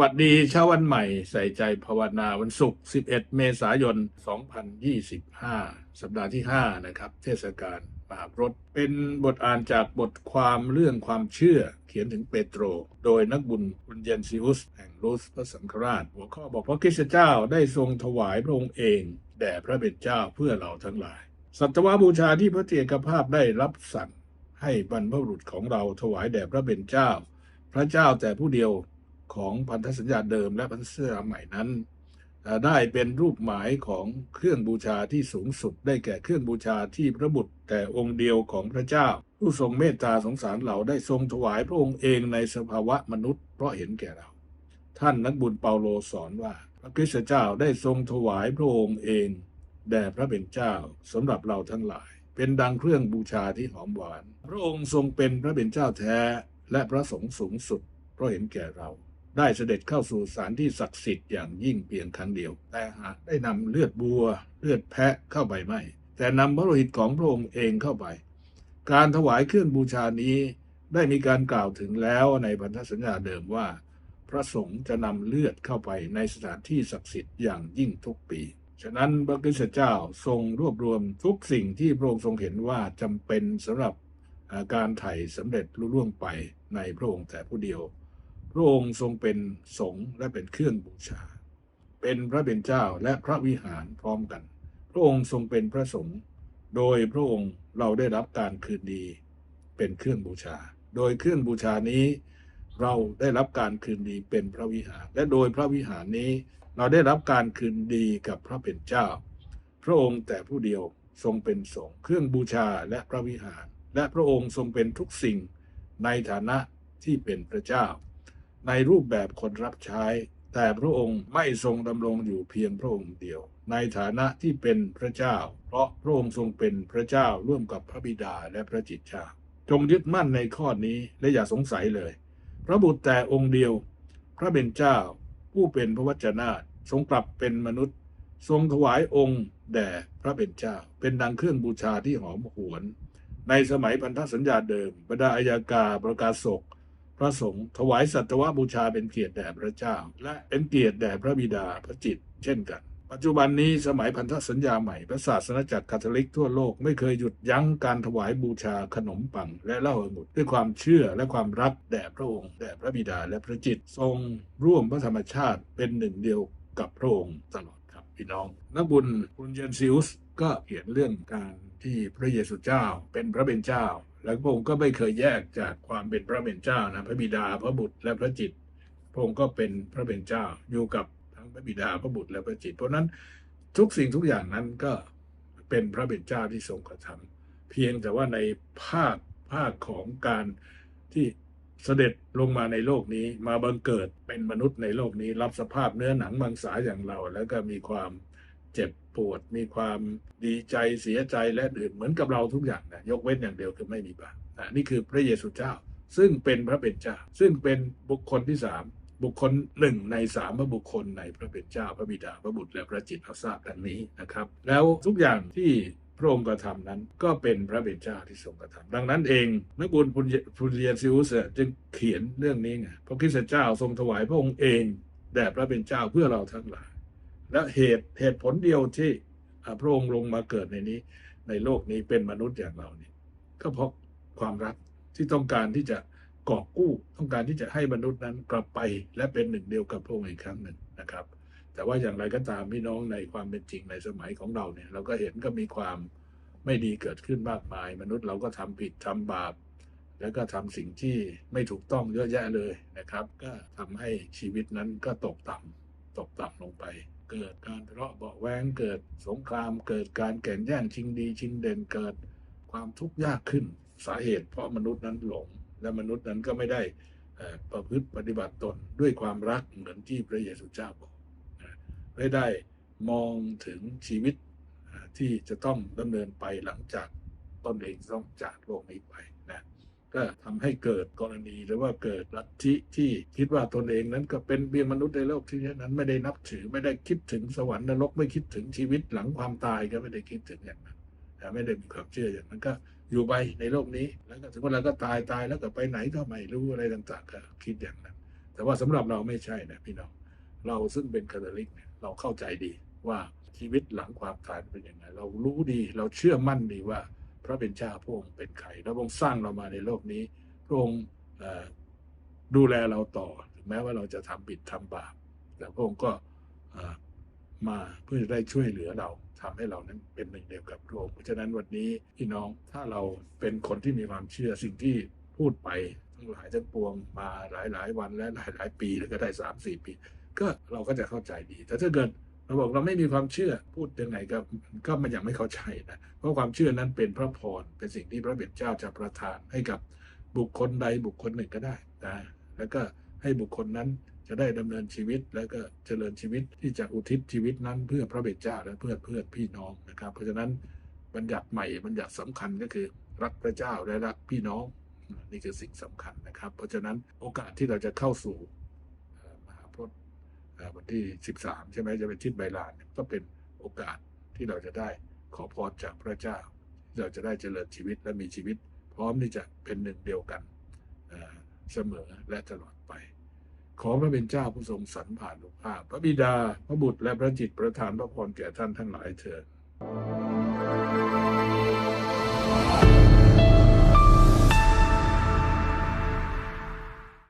วัสดีเช้าวันใหม่ใส่ใจภาวนาวันศุกร์ 11 เมษายน 2025 สัปดาห์ที่ 5 นะครับ เทศกาลมหารถเป็นบทอ่านจากบทความเรื่องความเชื่อเขียนถึงเปโตร โดยนักบุญบุญเยนซิอุส แห่งรูสพระสังฆราช หัวข้อบอกพระคริสตเจ้าได้ทรงถวายพระองค์เองแด่พระเบญเจ้าเพื่อเราทั้งหลาย สัตวบูชาที่พระเถรภาพได้รับสั่งให้บรรพบุรุษของเราถวายแด่พระเบญเจ้า พระเจ้าแต่ผู้เดียว ของพันธสัญญาเดิมและพันธสัญญาใหม่นั้น ได้เป็นรูปหมายของเครื่องบูชาที่สูงสุด ได้แก่เครื่องบูชาที่พระบุตรแต่องค์เดียวของพระเจ้า ผู้ทรงเมตตาสงสารเราได้ทรงถวายพระองค์เองในสภาวะมนุษย์เพราะเห็นแก่เรา ท่านนักบุญเปาโลสอนว่า พระคริสตเจ้าได้ทรงถวายพระองค์เองแด่พระเป็นเจ้าสำหรับเราทั้งหลาย เป็นดังเครื่องบูชาที่หอมหวาน พระองค์ทรงเป็นพระเป็นเจ้าแท้และพระสงฆ์สูงสุดเพราะเห็นแก่เรา ได้เสด็จเข้าสู่สถานที่ศักดิ์สิทธิ์อย่างยิ่งเพียงครั้งเดียว แต่หากได้นำเลือดบัว เลือดแพะเข้าไปไม่ แต่นำพระโลหิตของพระองค์เองเข้าไป การถวายเครื่องบูชานี้ได้มีการกล่าวถึงแล้วในพันธสัญญาเดิมว่า พระสงฆ์จะนำเลือดเข้าไปในสถานที่ศักดิ์สิทธิ์อย่างยิ่งทุกปี ฉะนั้นพระคริสเจ้าทรงรวบรวมทุกสิ่งที่พระองค์ทรงเห็นว่าจำเป็นสำหรับการไถ่สำเร็จลุล่วงไปในพระองค์แต่ผู้เดียว พระองค์ทรงเป็นสงฆ์และเป็นเครื่องบูชา เป็นพระเป็นเจ้าและพระวิหารพร้อมกัน พระองค์ทรงเป็นพระสงฆ์โดยพระองค์เราได้รับการคืนดี เป็นเครื่องบูชา โดยเครื่องบูชานี้เราได้รับการคืนดีเป็นพระวิหาร และโดยพระวิหารนี้เราได้รับการคืนดีกับพระเป็นเจ้า พระองค์แต่ผู้เดียวทรงเป็นสงฆ์เครื่องบูชาและพระวิหาร และพระองค์ทรงเป็นทุกสิ่งในฐานะที่เป็นพระเจ้า ในรูปแบบคนรับใช้ แต่พระองค์ไม่ทรงดำรงอยู่เพียงพระองค์เดียว ในฐานะที่เป็นพระเจ้า เพราะพระองค์ทรงเป็นพระเจ้าร่วมกับพระบิดาและพระจิตเจ้าจงยึดมั่นในข้อนี้และอย่าสงสัยเลย พระบุตรแต่องค์เดียว พระเป็นเจ้า ผู้เป็นพระวจนะทรงกลับเป็นมนุษย์ ทรงถวายองค์แด่พระเป็นเจ้า เป็นดังเครื่องบูชาที่หอมหวน ในสมัยพันธสัญญาเดิมบรรดาอายากาประกาศศก ระสงฆ์ถวายสัตวบูชาเป็นเกียรติแด่พระเจ้า และเป็นเกียรติแด่พระบิดาพระจิต เช่นกัน ปัจจุบันนี้สมัยพันธสัญญาใหม่พระศาสนาจักรคาทอลิกทั่วโลกไม่เคยหยุดยั้งการถวายบูชาขนมปัง และเหล้าองุ่นด้วยความเชื่อและความรักแด่พระองค์แด่พระบิดาและพระจิตทรงร่วมพระธรรมชาติเป็นหนึ่งเดียวกับพระองค์ตลอด พี่น้อง นักบุญคุณเยนซิอุสก็เขียนเรื่องการที่พระเยซูเจ้าเป็นพระเป็นเจ้า และพระองค์ก็ไม่เคยแยกจากความเป็นพระเป็นเจ้านะพระบิดาพระบุตรและพระจิต พระองค์ก็เป็นพระเป็นเจ้าอยู่กับทั้งพระบิดาพระบุตรและพระจิต เพราะฉะนั้นทุกสิ่งทุกอย่างนั้นก็เป็นพระเป็นเจ้าที่ทรงกระทำเพียงแต่ว่าในภาคภาคของการที่ เสด็จลงมาในโลกนี้มาบังเกิดเป็นมนุษย์ในโลกนี้ รับสภาพเนื้อหนังมังสาอย่างเรา แล้วก็มีความเจ็บปวด มีความดีใจเสียใจและอื่นเหมือนกับเราทุกอย่างนะยกเว้นอย่างเดียวคือไม่มีบาปอะนี่คือพระเยซูเจ้า ซึ่งเป็นพระเป็นเจ้า ซึ่งเป็นบุคคลที่สามบุคคลหนึ่งในสามพระบุคคลในพระเป็นเจ้าพระบิดาพระบุตรและพระจิตเราทราบดังนี้นะครับ แล้วทุกอย่างที่ พระองค์กระทำนั้นก็เป็นพระเป็นเจ้าที่ทรงกระทำดังนั้นเองนักบุญพุนเรียนซิอุสจึงเขียนเรื่องนี้ไงพระคริสตเจ้าทรงถวายพระองค์เองแด่พระเป็นเจ้าเพื่อเราทั้งหลาย และเหตุเหตุผลเดียวที่พระองค์ลงมาเกิดในนี้ ในโลกนี้เป็นมนุษย์อย่างเราเนี่ยก็เพราะความรักที่ต้องการที่จะกอบกู้ต้องการที่จะให้มนุษย์นั้นกลับไปและเป็นหนึ่งเดียวกับพระองค์อีกครั้งหนึ่งนะครับ แต่ว่าอย่างไรก็ตามพี่น้องในความเป็นจริงในสมัยของเราเนี่ย เราก็เห็นก็มีความไม่ดีเกิดขึ้นมากมาย มนุษย์เราก็ทำผิดทำบาป แล้วก็ทำสิ่งที่ไม่ถูกต้องเยอะแยะเลยนะครับ ก็ทำให้ชีวิตนั้นก็ตกต่ำตกต่ำลงไป เกิดการทะเลาะเบาแวงเกิดสงคราม เกิดการแข่งแย่งชิงดีชิงเด่นเกิดความทุกข์ยากขึ้นสาเหตุ เพราะมนุษย์นั้นหลง และมนุษย์นั้นก็ไม่ได้ประพฤติปฏิบัติตนด้วยความรักเหมือนที่พระเยซูเจ้าบอก ไม่ได้มองถึงชีวิตที่จะต้องดำเนินไปหลังจากตนเองต้องจากโลกนี้ไปนะก็ทำให้เกิดกรณีหรือว่าเกิดลัทธิที่คิดว่าตนเองนั้นก็เป็นเพียงมนุษย์ในโลกที่นั้นไม่ได้นับถือไม่ได้คิดถึงสวรรค์นรกไม่คิดถึงชีวิตหลังความตายก็ไม่ได้คิดถึงอย่างนั้นไม่ได้มีความเชื่ออย่างนั้นก็อยู่ไปในโลกนี้แล้วก็ถึงเวลาก็ตายตายแล้วก็ไปไหนก็ไม่รู้อะไรต่างๆก็คิดอย่างนั้น แต่ว่าสำหรับเราไม่ใช่นะพี่น้องเราซึ่งเป็นคาทอลิกเนี่ย เราเข้าใจดีว่าชีวิตหลังความตายเป็นยังไง เรารู้ดีเราเชื่อมั่นดีว่า พระเป็นเจ้าพระองค์เป็นใครแล้วพระองค์สร้างเรามาในโลกนี้พระองค์ดูแลเราต่อถึงแม้ว่าเราจะทำผิดทำบาปแต่พระองค์ก็มาเพื่อจะได้ช่วยเหลือเราทำให้เรานั้นเป็นหนึ่งเดียวกับพระองค์เพราะฉะนั้นวันนี้พี่น้องถ้าเราเป็นคนที่มีความเชื่อสิ่งที่พูดไปทั้งหลายทั้งปวงมาหลายๆวันและหลายๆปีแล้วก็ได้สามสี่ปี ก็เราก็จะเข้าใจดี แต่ถ้าเกิดเราบอกเราไม่มีความเชื่อพูดยังไงก็ก็มันยังไม่เข้าใจนะเพราะความเชื่อนั้นเป็นพระพรเป็นสิ่งที่พระเบิดเจ้าจะประทานให้กับบุคคลใดบุคคลหนึ่งก็ได้นะแล้วก็ให้บุคคลนั้นจะได้ดำเนินชีวิตแล้วก็เจริญชีวิตที่จะอุทิศชีวิตนั้น เพื่อพระเบิดเจ้าและเพื่อเพื่อนพี่น้องนะครับ เพราะฉะนั้นบัญญัติใหม่บัญญัติสำคัญก็คือรักพระเจ้าและรักพี่น้อง นี่คือสิ่งสำคัญนะครับ เพราะฉะนั้นโอกาสที่เราจะเข้าสู่เอ่อมหาพรต วันที่ 13 ใช่ไหมจะเป็นทิศใบลานก็เป็นโอกาสที่เราจะได้ขอพรจากพระเจ้า เราจะได้เจริญชีวิตและมีชีวิต พร้อมที่จะเป็นหนึ่งเดียวกันเสมอและตลอดไป ขอพระเป็นเจ้าผู้ทรงสรรผ่านลูกภาพ พระบิดาพระบุตรและพระจิตประทานพระพรแก่ท่านทั้งหลายเถิด